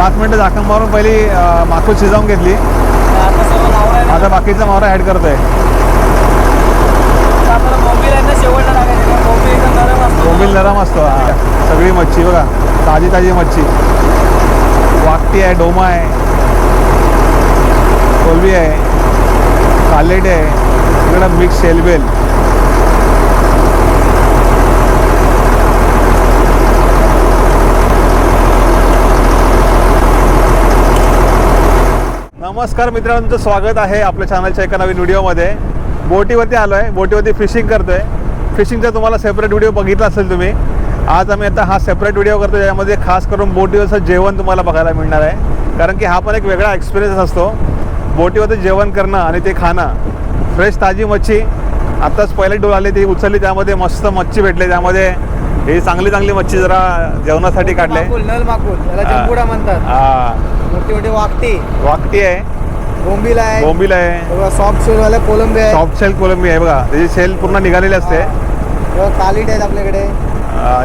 पाच मिनटं झाकण मारून पहिली अं, शिजावून शिजवून घेतली. आता बाकीचा मावरा ॲड करत आहे बोंबील नरम असतो सगळी मच्छी बघा. ताजी ताजी मच्छी. वाकटी आहे डोमा आहे. कोलबी आहे. कालेट आहे. इकडं मिक्स शेलबेल. नमस्कार मित्रांनो तुमचं स्वागत आहे आपल्या चॅनलच्या एका नवीन व्हिडिओमध्ये. बोटीवरती आलो आहे बोटीवरती फिशिंग करतो आहे फिशिंगचा तुम्हाला सेपरेट व्हिडिओ बघितला असेल तुम्ही. आज आम्ही आता हा सेपरेट व्हिडिओ करतो ज्यामध्ये खास करून बोटीवरचं जेवण तुम्हाला बघायला मिळणार आहे. कारण की हा पण एक वेगळा एक्सपिरियन्स असतो. बोटीवरती जेवण करणं आणि ते खाणं. फ्रेश ताजी मच्छी. आत्ताच पहिले डोल आले ती उचलली त्यामध्ये मस्त मच्छी भेटली त्यामध्ये ही चांगली चांगली मच्छी जरा जेवणासाठी काढले. माकुल नल माकुल. त्याला. जंबुडा म्हणतात. हा. मोठी मोठी वाकटी वाकटी आहे. बोंबील आहे. बोंबील आहे. सॉफ्ट शेल वाले कोलंबी आहे सॉफ्ट शेल कोलंबी आहे बघा. त्याची शेल पूर्ण निघालेली असते. कालीट आहेत आपल्याकडे.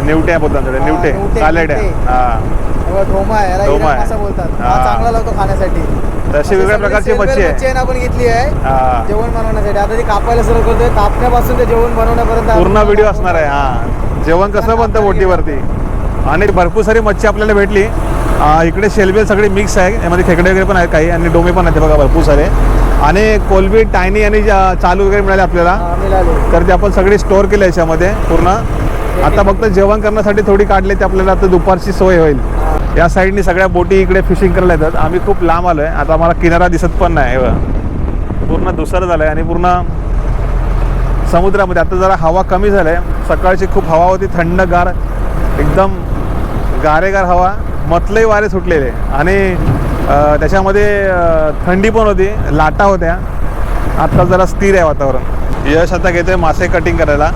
निवटे आहे बोलतात हा, निवटे. निवटे, कालेट आहे. निवटे. हा. तेव्हा ढोमा आहे. याला ढोमा आहे. बोलतात. हा. हा. चांगला लागतो खाण्यासाठी. तशी वेगळ्या प्रकारची मच्छी आहे. आपण घेतली आहे. हा. जेवण बनवण्यासाठी. आता ती कापायला सुरू करतोय. कापण्यापासून ते जेवण बनवण्यापर्यंत पूर्ण व्हिडिओ असणार आहे. हा. जेवण कसं बनतं बोटीवरती? आणि भरपूर सारी मच्छी आपल्याला भेटली. इकडे शेलबेल सगळी मिक्स आहे. यामध्ये खेकडे वगैरे पण आहेत काही. आणि डोमे पण आहेत बघा भरपूर सारे. आणि कोलबी टायनी आणि चालू वगैरे मिळाले आपल्याला तर ते आपण सगळी स्टोअर केले याच्यामध्ये पूर्ण. आता फक्त जेवण करण्यासाठी थोडी काढले ते आपल्याला आता दुपारची सोय होईल. या साईडनी सगळ्या बोटी इकडे फिशिंग करायला येतात. आम्ही खूप लांब आलोय. आता आम्हाला किनारा दिसत पण नाही. पूर्ण दुसरं झालंय आणि पूर्ण समुद्रामध्ये आता जरा हवा कमी झालंय. सकाळची खूप हवा होती थंडगार एकदम गारेगार हवा. मतलई वारे सुटलेले. आणि त्याच्यामध्ये थंडी पण होती लाटा होत्या. आता जरा स्थिर आहे वातावरण. यश आता घेतोय मासे कटिंग करायला.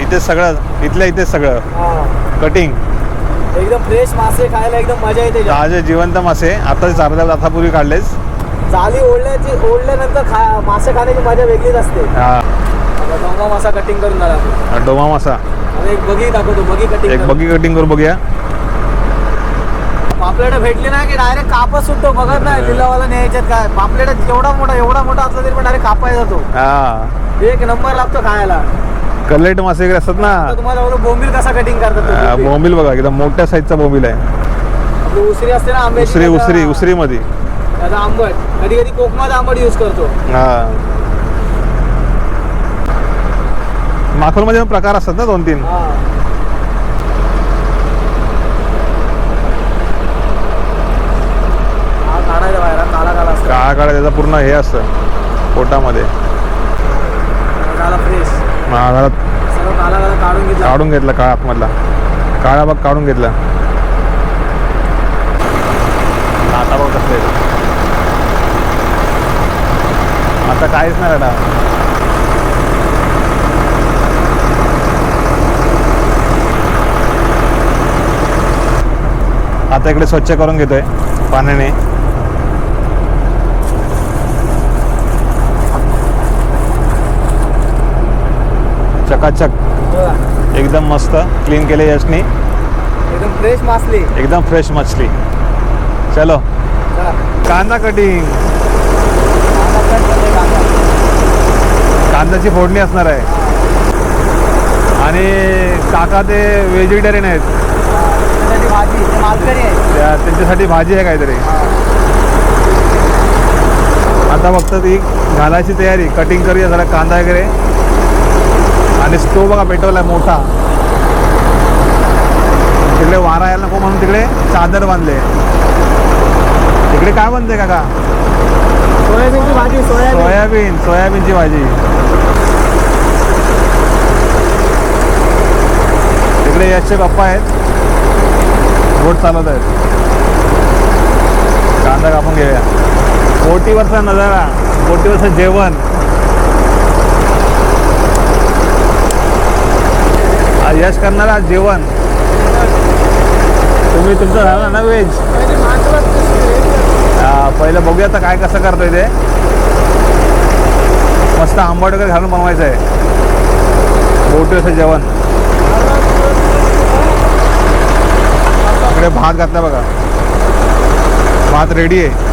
इथे सगळं इथल्या इथे सगळं. कटिंग एकदम फ्रेश मासे खायला एकदम मजा येते. ताजे जिवंत मासे. आता चार तासापूर्वी काढलेच जाळी ओढल्याची ओढल्यानंतर खा मासे खाण्याची मजा वेगळीच असते. हा. आता डोंगा मासा कटिंग करून झाला. आपण. डोमा मासा. आता एक बगी दाखवतो बगी कटिंग एक बगी कटिंग करून बघूया. पापलेट भेटली ना की डायरेक्ट कापच सुटतो बघत नाही लिलावाला न्यायच्यात काय पापलेट एवढा मोठा एवढा मोठा असला तरी पण डायरेक्ट कापाय जातो. हा. एक नंबर लागतो खायला. कलेट मासे वगैरे असतात ना. आता तुम्हाला बोलू बोंबील कसा कटिंग करतात हा, बोंबील. बोंबील बघा एकदम मोठ्या साईजचा बोंबील आहे. आपली उसरी असते ना आंब्याची उसरी त्याचा- उसरी उसरी मध्ये त्याचा आंबट. कधी कधी कोकमात आंबट यूज करतो. हा. माखोलमध्ये पण प्रकार असतात ना दोन तीन? हा. हा काढायचा बाहेर. हा काळा काळा असतो. काळा काळा त्याचा पूर्ण हे असतं. पोटामध्ये. फ्रेश सर्व काढून घेतला. काढून घेतला काळा आतमधला. काळा भाग काढून घेतला. आता बघ कसले आता काहीच नाही आता आता इकडे स्वच्छ करून घेतोय पाण्याने. चकाचक. एकदम मस्त क्लीन केले यशनी. एकदम फ्रेश मासली. एकदम फ्रेश मछली. चलो. चला. कांदा कटिंग कांदा cut करतोय कांदा. कांद्याची फोडणी असणार आहे. आणि काका ते व्हेजिटेरियन आहेत. त्याच्यासाठी भाजी आहे आहे काहीतरी. आता फक्त ती घालायची तयारी कटिंग करूया जरा कांदा वगैरे. आणि स्टोव बघा पेटवला मोठा. तिकडे वारा यायला नको म्हणून तिकडे चादर बांधले. तिकडे काय बांधते काका? सोयाबीनची भाजी सोयाबीन. सोयाबीन सोयाबीनची भाजी. इकडे याचे पप्पा आहेत. बोट चालत आहेत. कांदा कापून घेऊया. बोटीवरचा नजारा बोटीवरचं जेवण. आज यश करणार आज जेवण. तुम्ही तुमचं झालं ना व्हेज? पहिलं बघूया आता काय कसं करतोय ते. मस्त आंबट वगैरे घालून बनवायचं आहे बोटीवरचं जेवण. इकडे भात घातला बघा. भात रेडी आहे.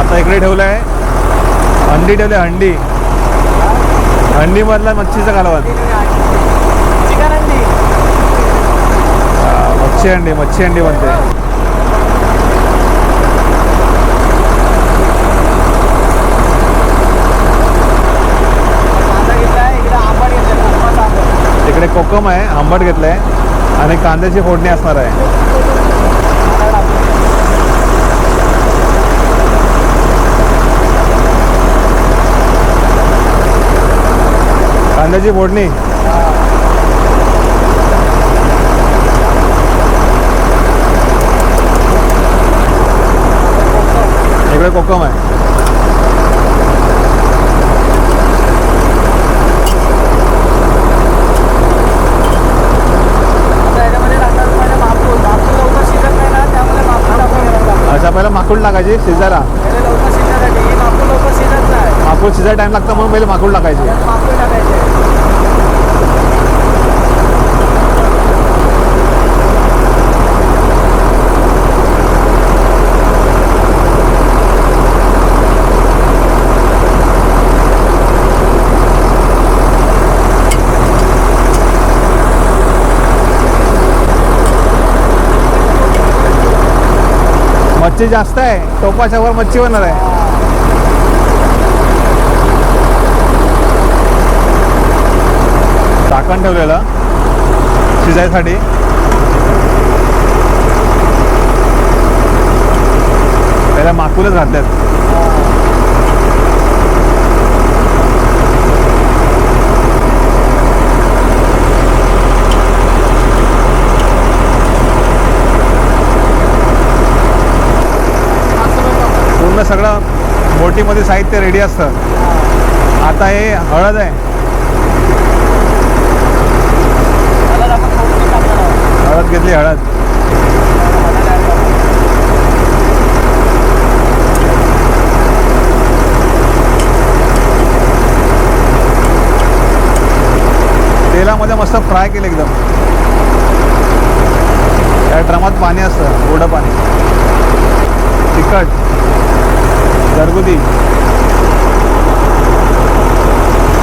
आता इकडे ठेवलं आहे हंडी ठेवली हंडी. हंडीमधला मच्छीचा कालवण. चिकन अंडी मच्छी हंडी मच्छी हंडी बनते कांदा घेतलाय इकडे आंबट घेतलाय कोकमाचा आंबट इकडे कोकम आहे आंबट घेतलंय आणि कांद्याची फोडणी असणार आहे. कांद्याची फोडणी. इकडे कोकम आहे. माकूड टाकायची शिजायला शिजत नाही. माकूड शिजायला टाइम लागतं म्हणून पहिले माकूड टाकायचे मच्छी जास्त आहे टोपाच्या वर मच्छी होणार आहे. झाकण ठेवलेलं. शिजायसाठी. त्याला माकूलच घातल्यात पूर्ण सगळं बोटीमध्ये साहित्य रेडी असतं. आता हे हळद आहे. हळद घेतली हळद. तेलामध्ये मस्त फ्राय केलं एकदम. या ड्रमात पाणी असतं गोडं पाणी. तिखट. घरगुती.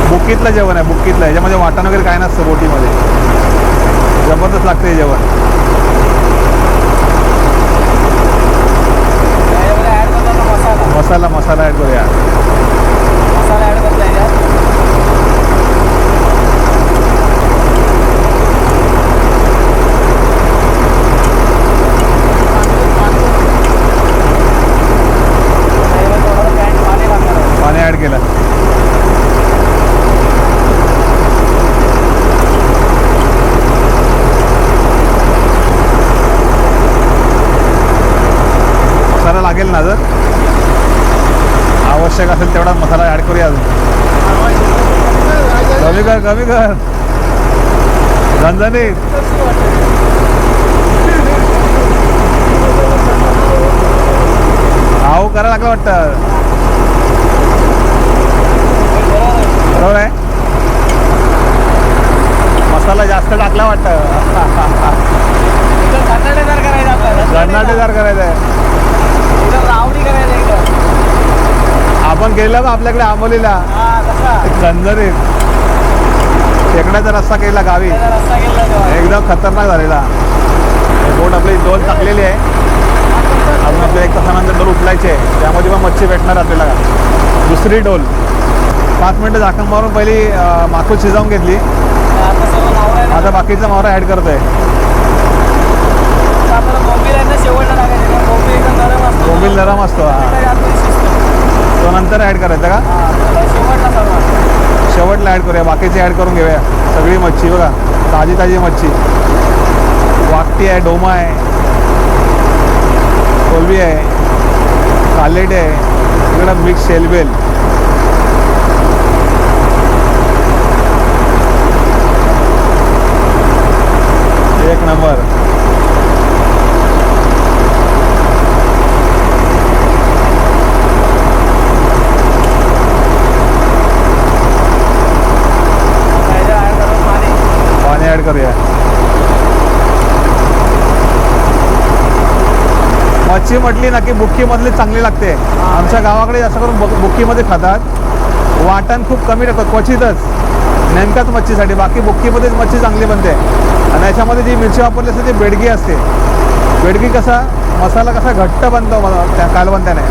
बुकीतलं जेवण आहे बुकीतलं याच्यामध्ये वाटण वगैरे काय नसतं बोटीमध्ये जबरदस्त लागते जेवण. मसाला? मसाला ॲड करूया मसाला ऍड करता याच्यात त्याच्यामध्ये थोडंसं पॅन पाणी टाकणार आहोत. पाणी ॲड केला. मसाला लागेल ना जर? आवश्यक असेल तेवढा मसाला ॲड करूया अजून. कमी कर कमी कर. झणझणीत आहो करा लागलं वाटतं बरोबर आहे मसाला जास्त टाकला वाटतं. झणझणीतदार करायचं आहे. आपण गेलो का आपल्याकडे आंबोलीला. झणझणीत शेकड्याचा रस्ता केला गावी. एकदम खतरनाक झालेला. बोट आपली डोल टाकलेली आहे. अजून आपल्या एक तासानंतर डोल उचलायची. आहे त्यामध्ये पण मच्छी भेटणार आपल्याला. दुसरी डोल. पाच मिनटं झाकण मारून पहिली अं, माकूड शिजवून घेतली. आता बाकीचा मावरा ॲड करतोय. आहे बोंबील नरम असतो. हा. तो नंतर ॲड करायचा का? शेवटला ॲड करूया. बाकीची ॲड करून घेऊया. सगळी मच्छी बघा. ताजी ताजी मच्छी. वाकटी आहे डोमा आहे. कोलबी आहे. कालेट आहे. इकडं मिक्स शेलबेल एक नंबर. पाणी ॲड करूया. मच्छी म्हटली ना की बुक्कीमधली चांगली लागते. आमच्या गावाकडे जास्त करून बुक्कीमध्ये खातात. वाटण खूप कमी टाकतात क्वचितच. नेमक्याच मच्छीसाठी बाकी बुक्कीमध्येच मच्छी चांगली बनते. आणि याच्यामध्ये जी मिरची वापरली असते ती बेडगी असते. बेडगी कसा मसाला कसा घट्ट बनतो त्या कालवंत्याने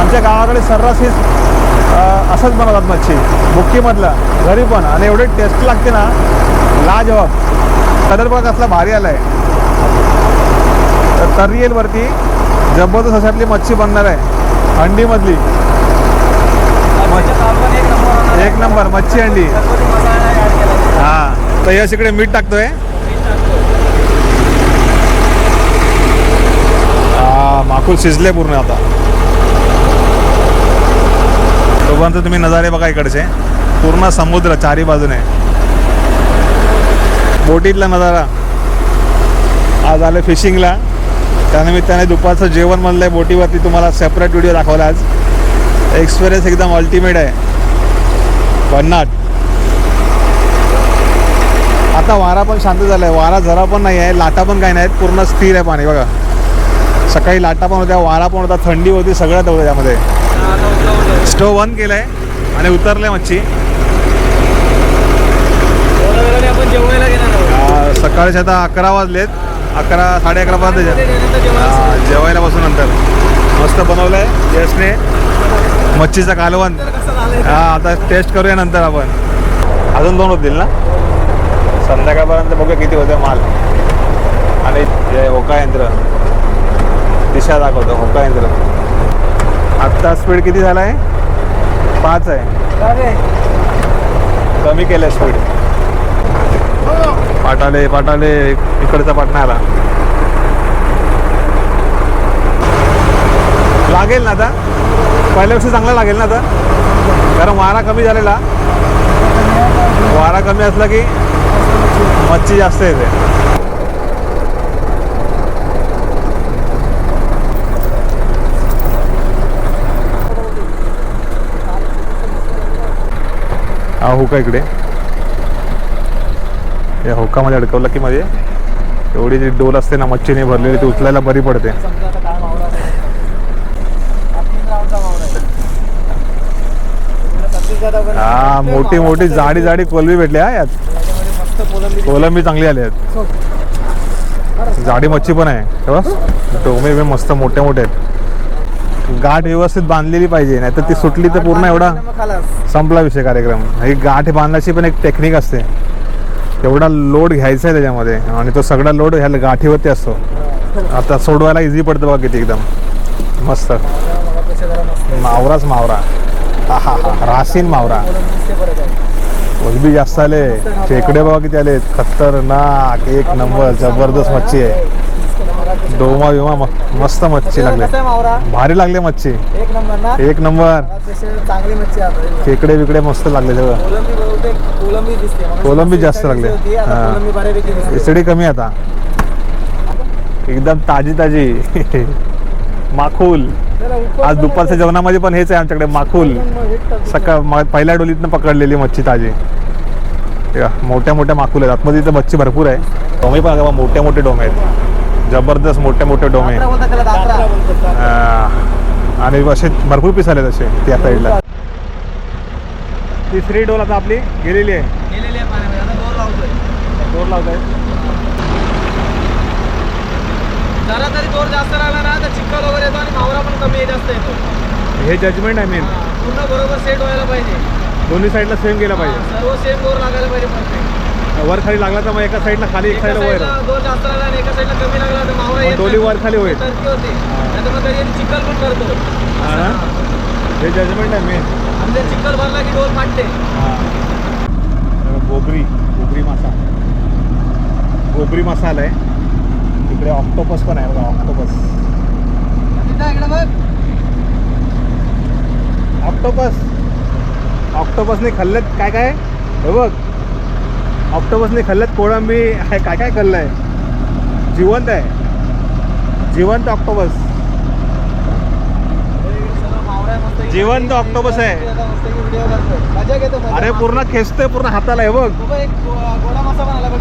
आमच्या गावाकडे सर्रास हीच असंच बनवतात मच्छी. बुक्कीमधलं घरी पण. आणि एवढी टेस्ट लागते ना लाजवाब. कलर पण कसला भारी आला आहे तर तर्री वरती जबरदस्त अशातली मच्छी बनणार आहे. हंडीमधली. एक नंबर मच्छी अंडी हा तर यश इकडे मीठ टाकतोय. हा माकूल शिजले पूर्ण आता. तोपर्यंत तुम्ही नजारे बघा इकडचे. पूर्ण समुद्र चारी बाजूने. बोटीतला नजारा. आज आले फिशिंगला. त्यानिमित्ताने दुपारचं जेवण म्हणलंय बोटीवरती तुम्हाला सेपरेट व्हिडिओ दाखवला आज. एक्सपिरियन्स एकदम अल्टिमेट आहे. भन्नाट. आता वारा पण शांत झाला आहे वारा जरा पण नाही आहे लाटा पण काही नाहीत पूर्ण स्थिर आहे पाणी बघा. सकाळी लाटा पण होत्या वारा पण होता थंडी होती सगळ्यात होतं त्यामध्ये. स्टोव बंद केलाय आणि उतरले मच्छी. सकाळचे आता अकरा वाजलेत. अकरा साडे अकरा पर्यंत जेवायला बसून नंतर. मस्त बनवलंय यशने मच्छीचं कालवण. हा आता टेस्ट करूया नंतर आपण. अजून दोन होतील ना? संध्याकाळपर्यंत बघूया किती होते माल. आणि जे होका यंत्र. दिशा दाखवतो होका यंत्र. आत्ता स्पीड किती झाला आहे पाच आहे. कमी केलं स्पीड पाटाले पाटाले इकडचा पाटणा आला लागेल ना आता? पहिल्यापेक्षा चांगला लागेल ना आता. कारण वारा कमी झालेला. वारा कमी असला की मच्छी जास्त येते. हा हुका इकडे. या हुकामध्ये अडकवलं की मध्ये एवढी जी डोल असते ना मच्छीने भरलेली ती उचलायला बरी पडते समजा आता काय मावळा नाही. आपली गावचा मावळा आहे. इकडे छत्तीसगड वगैरे हा मोठी मोठी जाडी जाडी कोलंबी भेटली हा यात. कोलंबी चांगली आली आहेत. जाडी मच्छी पण आहे. हे डोमे बी मस्त मोठे मोठे आहेत. गाठ व्यवस्थित बांधलेली पाहिजे नाही तर ती सुटली तर पूर्ण एवढा संपला विषय कार्यक्रम. ही गाठ बांधण्याची पण एक टेक्निक असते. एवढा लोड घ्यायचा आहे त्याच्यामध्ये. आणि तो सगळा लोड ह्या गाठीवरती असतो. आता सोडवायला इझी पडतं बघा किती एकदम. मस्त. मावराच मावरा. रासीन मावरा. कोलबी जास्त आले. खेकडे बघा किती आले खतरनाक. एक नंबर. जबरदस्त मच्छी आहे. डोमा विमा मस्त मच्छी लागले. भारी लागले मच्छी. एक नंबर. खेकडे बिकडे मस्त लागले सगळं. कोलंबी जास्त लागली. हा. इसडी कमी आता. एकदम ताजी ताजी. माखूल. आज दुपारच्या जेवणामध्ये पण हेच आहे आमच्याकडे माखूल. सकाळ पहिल्या डोलीतनं पकडलेली मच्छी ताजी. मोठ्या मोठ्या माकुल आहेत. आतमध्ये इथं मच्छी भरपूर आहे. डोमे पण मोठे मोठे डोमे आहेत. जबरदस्त मोठे मोठे डोमे आणि असे भरपूर पीस आले तसे त्या साईडला. तिसरी डोल आता आपली गेलेली आहे. दोर लावतोय. दोर लावत आहे जरा तरी दोर जास्त राहिला ना तर चिखल वगैरे येतो आणि मावरा पण कमी जास्त येतो. हे जजमेंट आहे मेन पूर्ण बरोबर सेट व्हायला पाहिजे. दोन्ही साईडला सेम गेला पाहिजे. सर्व सेम दोर लागायला पाहिजे परफेक्ट वर खाली लागला तर मग एका साईडला खाली एक साईडला वर. जास्त लागला आणि एका साईडला कमी लागला तर मावरा येत डोली नाही. वर खाली होईल. तरकी होते. नाही तर मग कधी कधी चिखल पण करतो. हा? हे जजमेंट आहे मेन ते चिखल भरला की डोर फाटते. गोबरी गोबरी मासा गोबरी मसाला आहे. तिकडे ऑक्टोपस पण आहे बघा ऑक्टोपस इकडे ऑक्टोपस ऑक्टोपसने खाल्ल्यात काय काय? हे बघ. ऑक्टोपसने खाल्ल्यात कोळंबी. आहे काय काय खाल्लं आहे जिवंत आहे. जिवंत ऑक्टोपस आहे. जिवंत ऑक्टोपस आहे. अरे पूर्ण खेचतोय पूर्ण हाताला. हे बघ?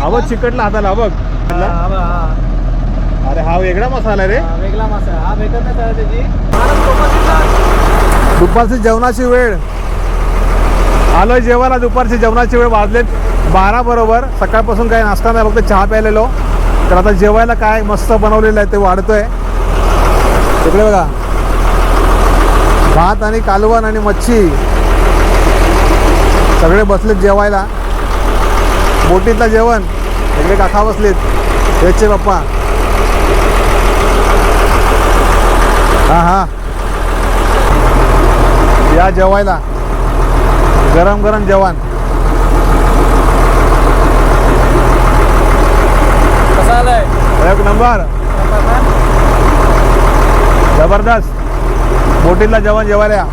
अबघ चिकटला हाताला बघ. अरे हा वेगळा मसाला आहे रे. वेगळा मसाला. हा भेटत नाही त्याला त्याची. दुपारची जेवणाची वेळ. आलोय जेवायला दुपारची जेवणाची वेळ वाजलेत बारा बरोबर. सकाळपासून काही नाश्ता नाही फक्त चहा प्यायलेलो. तर आता जेवायला काय मस्त बनवलेलं आहे ते वाढतोय. तिकडे बघा. भात आणि कालवण आणि मच्छी. सगळे बसलेत जेवायला. बोटीतलं जेवण. इकडे काका बसलेत. याचे बाप्पा हां हां. या जेवायला. गरम गरम जेवण. कसा आलाय? एक नंबर. जबरदस्त. बोटीतला जेवण जेवायला या.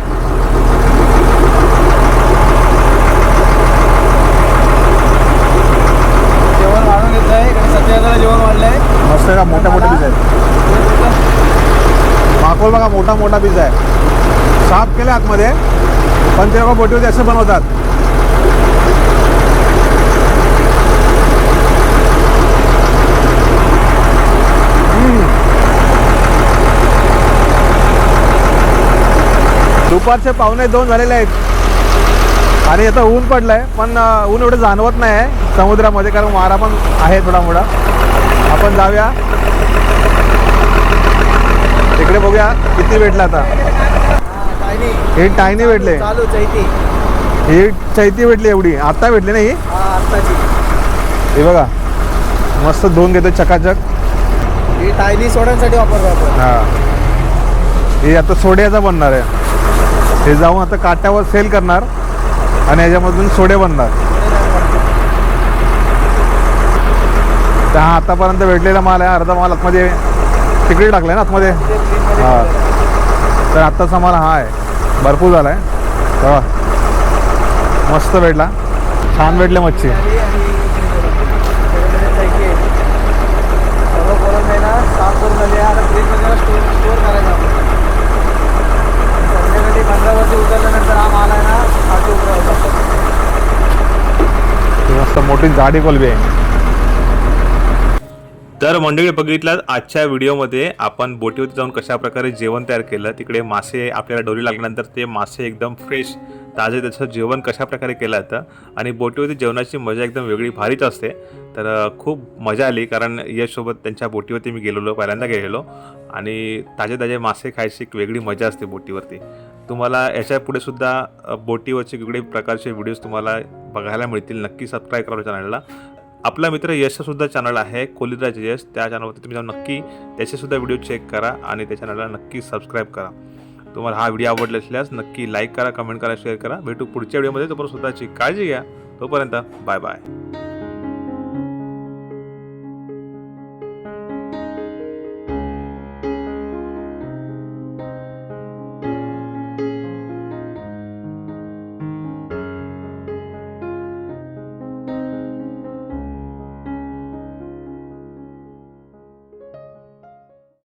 जेवण वाढून घेतलंय. सत्याला जेवण वाढलंय. मस्त का? मोठ्या मोठ्या खोल बघा मोठा मोठा पीस आहे. साफ केले आतमध्ये पण ते लोक बोटीवरती असं बनवतात. दुपारचे पावणे दोन झालेले आहेत. आणि आता ऊन पडलंय पण ऊन एवढं जाणवत नाही आहे समुद्रामध्ये कारण वारा पण आहे थोडा मोठा. आपण जाऊया. इकडे बघूया किती भेटला आता? हे टायनी भेटले. ही चैती भेटली एवढी. आता भेटली नाही हा? हे बघा मस्त धुवून घेतो चकाचक. ही टायनी सोड्यांसाठी वापरतो आपण. हा. हे आता सोड्याचा बनणार आहे. हे जाऊन आता काट्यावर सेल करणार आणि याच्यामधून सोडे बनणार. तर हा आतापर्यंत भेटलेला माल आहे. अर्धा माल आतमध्ये तिकडे टाकलाय ना आतमध्ये? हां. तर आत्ताच आम्हाला हा आहे. भरपूर झाला आहे तेव्हा मस्त भेटला. छान भेटले मच्छी. आहे ना मस्त मोठी जाडी कोलबी आहे. तर मंडळी बघितलात आजच्या व्हिडिओमध्ये आपण बोटीवरती जाऊन कशा प्रकारे जेवण तयार केलं तिकडे मासे आपल्याला डोरी लागल्यानंतर ते मासे एकदम फ्रेश ताजे त्याचं जेवण कशा प्रकारे केलं जातं आणि बोटीवरती जेवणाची मजा एकदम वेगळी भारीच असते. तर खूप मजा आली कारण यशसोबत त्यांच्या बोटीवरती मी गेलेलो पहिल्यांदा गेलेलो आणि ताजे ताजे मासे खायची एक वेगळी मजा असते बोटीवरती. तुम्हाला याच्यापुढे सुद्धा बोटीवरचे वेगळे प्रकारचे व्हिडिओज तुम्हाला बघायला मिळतील. नक्की सबस्क्राईब करा चॅनलला आपला मित्र यशचा सुद्धा चॅनल आहे कोलिराज यश. त्या चॅनलवरती तुम्ही जाऊन नक्की त्याचे सुद्धा व्हिडिओ चेक करा आणि त्या चॅनलला नक्की सबस्क्राईब करा. तुम्हाला हा व्हिडिओ आवडला असल्यास नक्की लाईक करा कमेंट करा शेअर करा. भेटू पुढच्या व्हिडिओमध्ये तोपर्यंत स्वतःची काळजी घ्या. तोपर्यंत बाय बाय